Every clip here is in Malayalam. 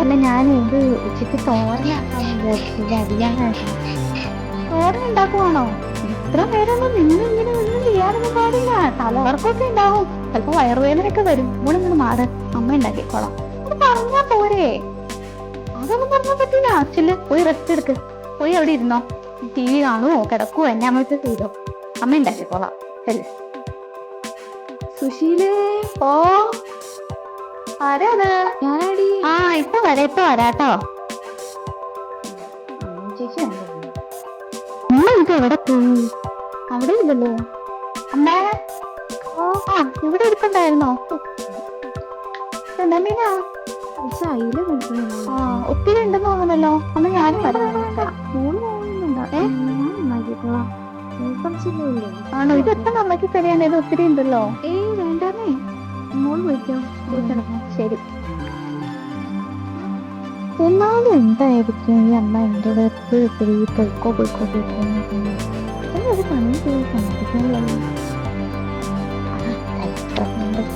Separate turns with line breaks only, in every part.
അല്ല ഞാൻ ഇത് ഉച്ചയ്ക്ക് ഉണ്ടാക്കുവാണോ? ഇത്ര നേരമൊന്നും നിന്ന് ഒന്നും ചെയ്യാനൊന്നും പാടില്ല. തലവർക്കൊക്കെ ഉണ്ടാവും. ചിലപ്പോ വയറുവേദനയൊക്കെ വരും. ഇവിടെ നിന്ന് മാറ്. അമ്മ ഉണ്ടാക്കിക്കോളാം. പറഞ്ഞാ പോരെ. അതൊന്നും പറഞ്ഞാൽ പറ്റില്ല അച്ഛൽ പോയി റെസ്റ്റ് എടുക്ക്. പോയി അവിടെ ഇരുന്നോ. ടി വി കാണുവോ? കിടക്കുവോ? എന്നെ അമ്മ ചെയ്തോ. അമ്മ ഉണ്ടാക്കിക്കോളാം. ചെല്ല്.
സുശീലേ
ഓ ആരാത്
ഞാനാടി
ആ ഇപ്പൊ വരാം ഇപ്പൊ വരാട്ടോ ചേച്ചി അമ്മ ഇത് എവിടെ പോയി അവിടെ ഇല്ലല്ലോ അമ്മേ ഓ ആ ഇവിടെ എടുക്കണ്ടായിരുന്നോ മീനാ
വിളിക്കുന്നു
ആ ഒത്തിരി ഉണ്ടെന്ന് തോന്നുന്നല്ലോ അമ്മ ഞാനും വരാം
പോകുന്നുണ്ടോ
ഏ? ആണോ? ഇത് എത്ര അമ്മയ്ക്ക് തരാൻ ഇത് ഒത്തിരി ഉണ്ടല്ലോ.
ഏയ് വേണ്ടേ മോൾ പോയി
ശരി. എന്നാലും എന്തായിരിക്കും ഈ അമ്മ എന്റെ അടുത്ത് ഇത്തിരി പൊയ്ക്കോ പൊയ്ക്കോ? എന്നൊരു പണി ചെയ്ത് സമ്മതിക്കാനല്ലോ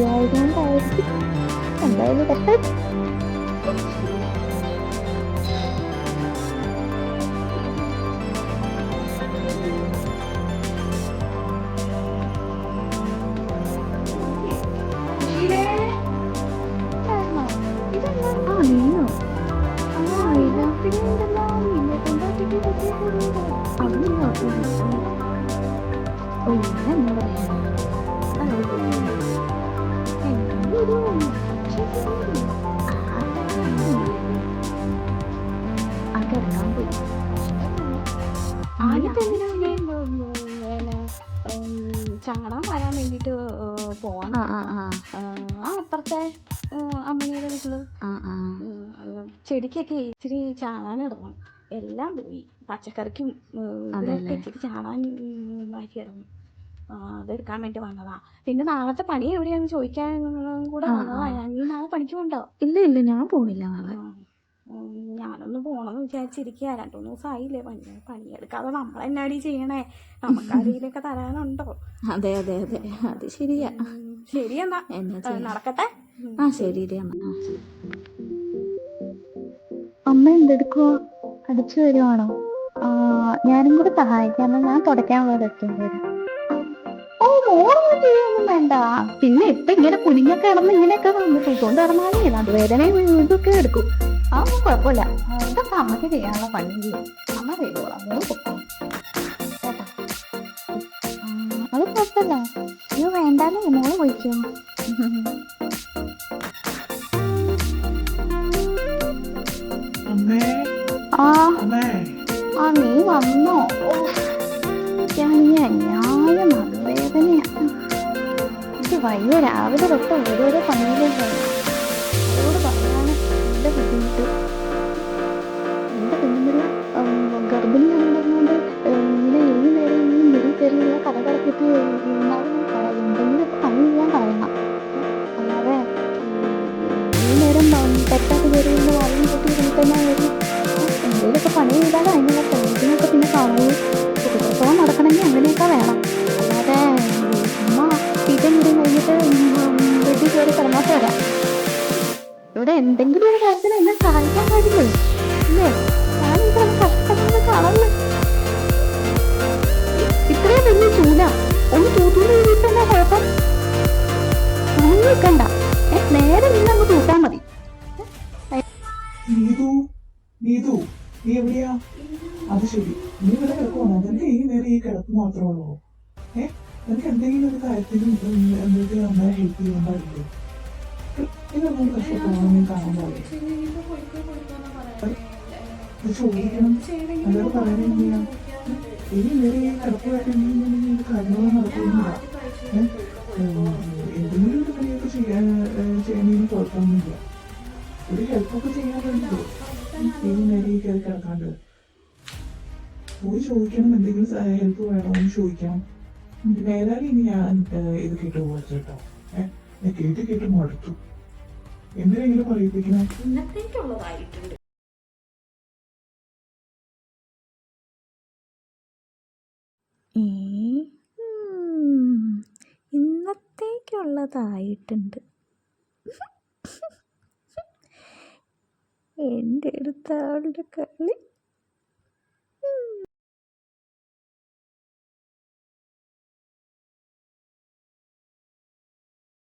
ആയതുകൊണ്ടായിരിക്കും. എന്തായാലും
ഞാൻ എന്താ പറയാ അതെല്ലാം പോയി
ചാടാൻ വരാൻ വേണ്ടിട്ട് പോവാൻ
ആ.
അപ്പുറത്തെ അമ്മയുടെ വീട്ടിൽ ചെടിക്കൊക്കെ ഇച്ചിരി ചാണാൻ ഇടണം എല്ലാം പോയി. പച്ചക്കറിക്കും ഇച്ചിരി ചാണാൻ മാറ്റി ആ, അതെടുക്കാൻ വേണ്ടി വന്നതാ. പിന്നെ നാളത്തെ പണി എവിടെയാന്ന് ചോദിക്കാൻ കൂടെ വന്നതാ. നീ നാളെ പണിക്ക് പോണ്ടോ
ഇല്ല ഇല്ല. ഞാൻ പോണില്ല നാളെ.
ഞാനൊന്ന് പോണെന്ന് വിചാരിച്ചിരിക്കുക രണ്ടു മൂന്ന് ദിവസമായില്ലേ പണി പണിയെടുക്കാതെ നമ്മളെന്നാടി ചെയ്യണേ? നമുക്ക് ആരെങ്കിലൊക്കെ തരാനുണ്ടോ?
അതെ അതെ അതെ. അത് ശരിയാ.
ശരി എന്നാ. നടക്കട്ടെ.
ആ ശരി അമ്മ.
അമ്മ എന്തെടുക്കുവോ? അടിച്ചു വരുവാണോ? ഞാനും കൂടെ സഹായിക്കാം. ഞാൻ തുടയ്ക്കാനുള്ള എടുത്തോണ്ട് വരാം ഓ മോളൊന്നും ചെയ്യൊന്നും വേണ്ട. പിന്നെ ഇപ്പൊ ഇങ്ങനെ കുനിഞ്ഞൊക്കെ കിടന്ന് ഇങ്ങനെയൊക്കെ തൂക്കൊണ്ട് കിടന്നാലേ നടുവേദനയും ഇതൊക്കെ എടുക്കും. അതൊന്നും കുഴപ്പമില്ല. ആ, ഇതൊക്കെ അമ്മയ്ക്ക് ചെയ്യാനുള്ള പണി അമ്മ ചെയ്തോളാം. മോൾ പൊക്കോ. ആ, അത് കുഴപ്പമില്ല.
വേണ്ടാലേ മോൾ പോയിക്കോ
ആ. ആ നീ വന്നോ? ഓ ഞാനീ വയ്യ രാവിലെ തൊട്ട് ഓരോരോ പണിയിലും പോയി. അവരോട് പറയാന് എന്റെ ബുദ്ധിമുട്ട്. എന്റെ കുഞ്ഞുമില്ല ഗർഭിണിയാണെന്നുകൊണ്ട് ഇങ്ങനെ ഏഴ് നേരം ഇങ്ങനെ മുറി കയറിയുള്ള കഥ കിടത്തിട്ട് എന്തെങ്കിലും പണി ചെയ്യാൻ പറയണം. അല്ലാതെ ഏഴ് നേരം പറ്റാത്ത കയറിയുള്ള വായും കൂട്ടി ഇരുന്നിട്ട് തന്നെ എന്തെങ്കിലുമൊക്കെ പണി ചെയ്താൽ അതിനുള്ള പ്രയോജനമൊക്കെ പിന്നെ കാണുള്ളൂ എന്തെങ്കിലും ഒരു കാര്യത്തിന് എന്നെ സഹായിക്കാൻ പാടില്ലേ? ഇല്ലേ? ഞാൻ ഇത്ര കഷ്ടപ്പെടുന്നത് കാണുന്നു. ഇത്രയും വലിയ ചൂല. ഒന്ന് തൂത്തൂന്ന് എന്നാ കുഴപ്പം. ഒന്നും നിൽക്കണ്ട. നേരെ നിന്ന് അങ്ങ് തൂത്താൽ മതി.
നീതു നീതു നീ എവിടെയാ? അത് ശരി. നീ ഇവിടെ കിടക്കുവാണോ? നിനക്ക് ഈ നേരം ഈ കിടപ്പ് മാത്രമേ ഉള്ളൂ. ഏഹ് നിനക്ക് എന്തെങ്കിലും ഒരു കാര്യത്തിന് എന്തെങ്കിലും അമ്മയെ ഹെൽപ്പ് ചെയ്യാൻ പാടില്ലേ? ഇതൊന്നും കഷ്ടപ്പെടാൻ നീ കാണാൻ പാടില്ല ഇത് ചോദിക്കണം പറയാൻ എന്തിനാ ഈ നേരം ഈ കിടപ്പുമായിട്ട് എന്തെങ്കിലും കാര്യങ്ങളൊന്നും നടക്കുന്നില്ല എന്തെങ്കിലും ഒരു പണിയൊക്കെ ചെയ്യാൻ ചെയ്യണതിന് കുഴപ്പമൊന്നുമില്ല ഒരു ഹെൽപ്പൊക്കെ ചെയ്യാൻ വേണ്ടിയോ ഈ ഈ കയറി കിടക്കാണ്ട് പോയി ചോദിക്കണം എന്തെങ്കിലും ഹെൽപ്പ് വേണോന്ന് ചോദിക്കണം മേലാലി ഇനി ഞാൻ ഇത് കേട്ട് പോകരുത് കേട്ടോ ഏഹ് കേട്ട് കേട്ട് മടുത്തു എന്തിനെങ്കിലും പറയിപ്പിക്കണം
ഇന്നത്തേക്കുള്ളതായിട്ടുണ്ട്.
ഏ ഉം. ഇന്നത്തെ അതായിട്ടുണ്ട് എന്റെ അടുത്ത ആളുടെ കളി.